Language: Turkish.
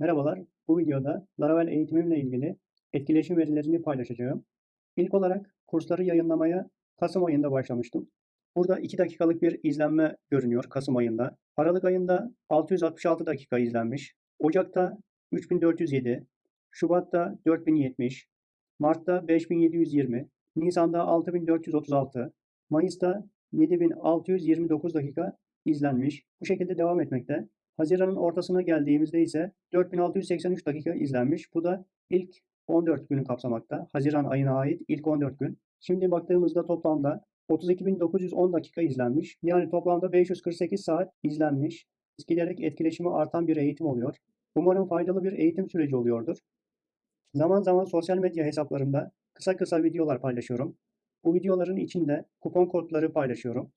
Merhabalar, bu videoda Laravel eğitimimle ilgili etkileşim verilerini paylaşacağım. İlk olarak kursları yayınlamaya Kasım ayında başlamıştım. Burada 2 dakikalık bir izlenme görünüyor Kasım ayında. Aralık ayında 666 dakika izlenmiş. Ocak'ta 3407, Şubat'ta 4070, Mart'ta 5720, Nisan'da 6436, Mayıs'ta 7629 dakika izlenmiş. Bu şekilde devam etmekte. Haziran'ın ortasına geldiğimizde ise 4683 dakika izlenmiş. Bu da ilk 14 günü kapsamakta. Haziran ayına ait ilk 14 gün. Şimdi baktığımızda toplamda 32.910 dakika izlenmiş. Yani toplamda 548 saat izlenmiş. Giderek etkileşimi artan bir eğitim oluyor. Umarım faydalı bir eğitim süreci oluyordur. Zaman zaman sosyal medya hesaplarımda kısa kısa videolar paylaşıyorum. Bu videoların içinde kupon kodları paylaşıyorum.